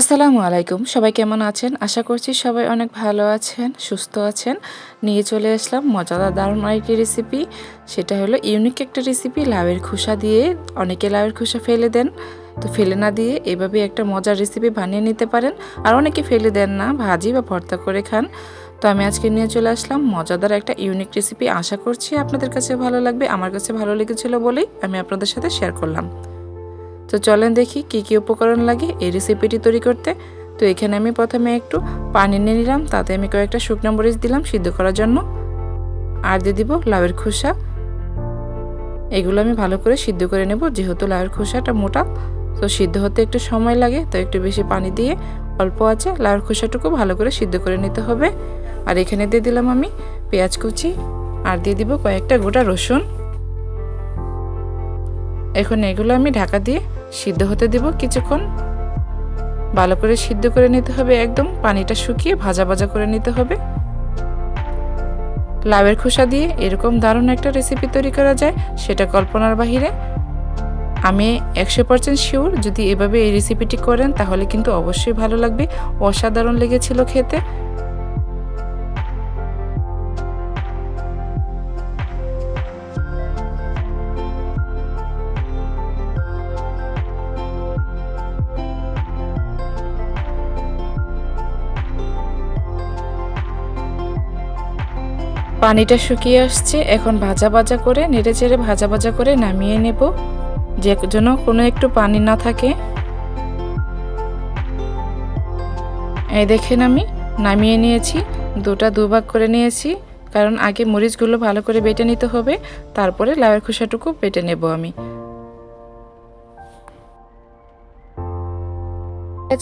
আসসালামু আলাইকুম। সবাই কেমন আছেন? আশা করছি সবাই অনেক ভালো আছেন, সুস্থ আছেন। নিয়ে চলে আসলাম মজাদার দারুণ আরেকটি রেসিপি সেটা হলো ইউনিক একটা রেসিপি লাউয়ের খোসা দিয়ে অনেকে লাউয়ের খোসা ফেলে দেন। তো ফেলে না দিয়ে এভাবে একটা মজার রেসিপি বানিয়ে নিতে পারেন। আর অনেকে ফেলে দেন না, ভাজি বা ভর্তা করে খান। তো আমি আজকে নিয়ে চলে আসলাম মজাদার একটা ইউনিক রেসিপি আশা করছি আপনাদের কাছে ভালো লাগবে, আমার কাছে ভালো লেগেছিল বলেই আমি আপনাদের সাথে শেয়ার করলাম। তো চলেন দেখি কি কি উপকরণ লাগে এই রেসিপিটি তৈরি করতে। তো এখানে আমি প্রথমে একটু পানি নিয়ে নিলাম, তাতে আমি কয়েকটা শুকনো মরিচ দিলাম সিদ্ধ করার জন্য। আর দিয়ে দিব লাউয়ের খোসা। এগুলো আমি ভালো করে সিদ্ধ করে নেব, যেহেতু লাউয়ের খোসাটা মোটা। তো সিদ্ধ হতে একটু সময় লাগে, তো একটু বেশি পানি দিয়ে অল্প আছে, লাউয়ের খোসাটুকু ভালো করে সিদ্ধ করে নিতে হবে। আর এখানে দিয়ে দিলাম আমি পেঁয়াজ কুচি। আর দিয়ে দিব কয়েকটা গোটা রসুন। এখন এগুলো আমি ঢাকা দিয়ে সিদ্ধ হতে দেব কিছুক্ষণ। ভালো করে সিদ্ধ করে নিতে হবে একদম, পানিটা শুকিয়ে ভাজা ভাজা করে নিতে হবে। লাভের খোসা দিয়ে এরকম দারুণ একটা রেসিপি তৈরি করা যায়, সেটা কল্পনার বাহিরে। আমি একশো পার্সেন্ট শিওর যদি এভাবে এই রেসিপিটি করেন, তাহলে কিন্তু অবশ্যই ভালো লাগবে। অসাধারণ লেগেছিল খেতে। পানিটা শুকিয়ে আসছে, এখন ভাজা ভাজা করে নেড়ে চেড়ে ভাজা ভাজা করে নামিয়ে নেব। যে যেন কোনো একটু পানি না থাকে। এই দেখেন আমি, নামিয়ে নিয়েছি, দুটা দুভাগ করে নিয়েছি, কারণ আগে মরিচগুলো ভালো করে বেটে নিতে হবে, তারপরে লাউয়ের খোসাটুকু বেটে নেব আমি।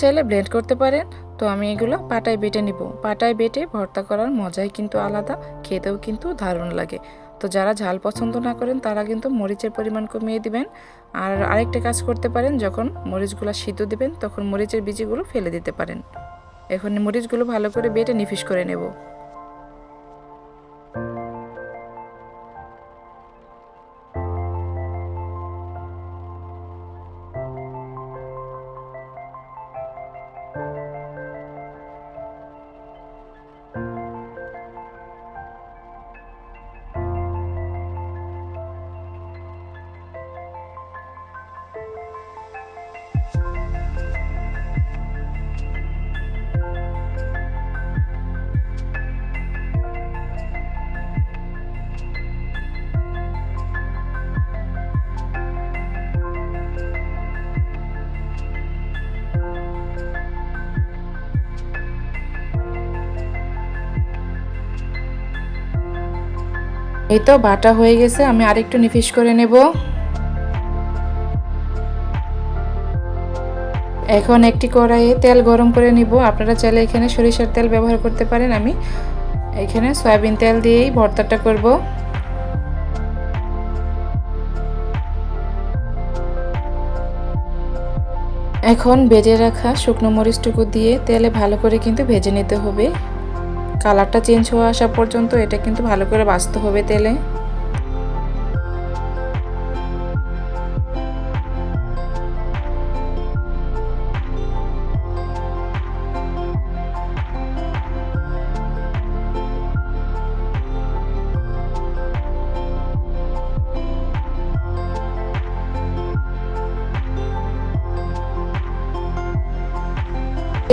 চাইলে ব্লেন্ড করতে পারেন। তো আমি এগুলো পাটায় বেটে নিব। পাটায় বেটে ভর্তা করার মজাই কিন্তু আলাদা, খেতেও কিন্তু দারুণ লাগে। তো যারা ঝাল পছন্দ না করেন, তারা কিন্তু মরিচের পরিমাণ কমিয়ে দিবেন। আর আরেকটা কাজ করতে পারেন, যখন মরিচগুলো সিদ্ধ দিবেন, তখন মরিচের বীজগুলো ফেলে দিতে পারেন। এখন মরিচগুলো ভালো করে বেটে নিফিস করে নেব। এই তো বাটা হয়ে গেছে, আমি আরেকটু নিফিস করে নেব। এখন একটি কড়াইয়ে তেল গরম করে নিব। আপনারা চাইলে এখানে সরিষার তেল ব্যবহার করতে পারেন। আমি এখানে সয়াবিন তেল দিয়েই ভর্তাটা করব। এখন ভেজে রাখা শুকনো মরিচটুকু দিয়ে তেলে ভালো করে কিন্তু ভেজে নিতে হবে। কালারটা চেঞ্জ হয়ে আসা পর্যন্ত এটা কিন্তু ভালো করে বাঁচতে হবে তেলে।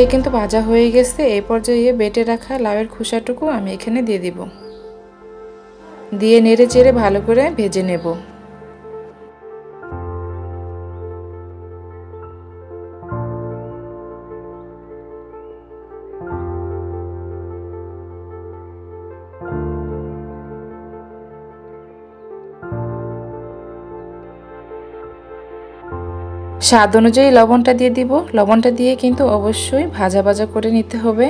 এই কিন্তু ভাজা হয়ে গেছে। এই পর্যায়ে বেটে রাখা লাউয়ের খোসাটুকু আমি এখানে দিয়ে দিব। দিয়ে নেড়ে চেড়ে ভালো করে ভেজে নেব। স্বাদ অনুযায়ী লবণটা দিয়ে দিব। লবণটা দিয়ে কিন্তু অবশ্যই ভাজা ভাজা করে নিতে হবে।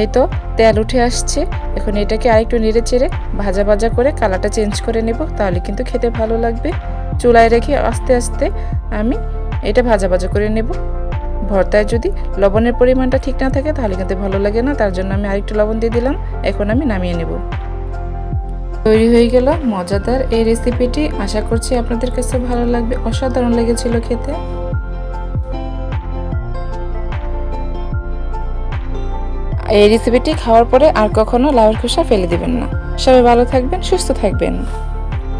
এই তো, তেল উঠে আসছে। এখন এটাকে আরেকটু নেড়ে চেড়ে ভাজা ভাজা করে কালারটা চেঞ্জ করে নেব, তাহলে কিন্তু খেতে ভালো লাগবে। চুলায় রেখে আস্তে আস্তে আমি এটা ভাজা ভাজা করে নেব। ভর্তায় যদি লবণের পরিমাণটা ঠিক না থাকে, তাহলে কিন্তু ভালো লাগে না, তার জন্য আমি আরেকটু লবণ দিয়ে দিলাম। এখন আমি নামিয়ে নেব। তৈরি হয়ে গেল মজাদার এই রেসিপিটি আশা করছি আপনাদের কাছে ভালো লাগবে। অসাধারণ লেগেছিল খেতে। এই রেসিপিটি খাওয়ার পরে আর কখনো লাউয়ের খোসা ফেলে দিবেন না। সবাই ভালো থাকবেন, সুস্থ থাকবেন।